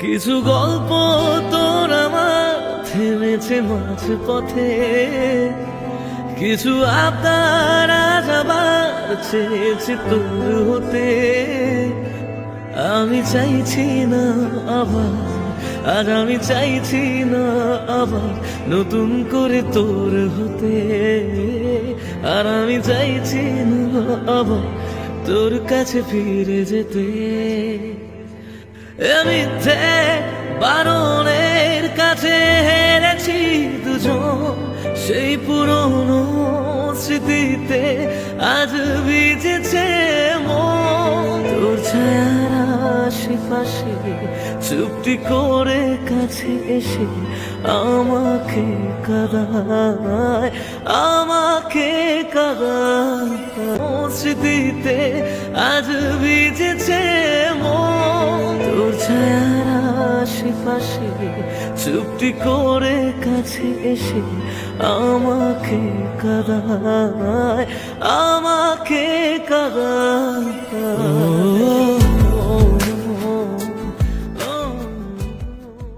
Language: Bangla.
কিছু গল্প তোর আমার থেমেছে মাঝ পথে কিছু আবদার আজ চেয়েছে তোর হতে। আমি চাইছি না আবার আর আমি চাইছি না আবার নতুন করে তোর হতে। আর আমি চাইছি না আবার তোর কাছে ফিরে যেতে। মিথ্যে বারণের কাছে হেরেছি দুজন। সেই পুরনো স্মৃতিতে আজ ভিজেছে তোর ছায়ার আশেপাশে চুপটি করে কাছে এসে আমাকে কাদায় আমাকে কাদায়। স্মৃতিতে আজ ভিজেছে ছায়ার আশেপাশে চুপটি করে কাছে এসে আমাকে কাদায় আমাকে কাদায়।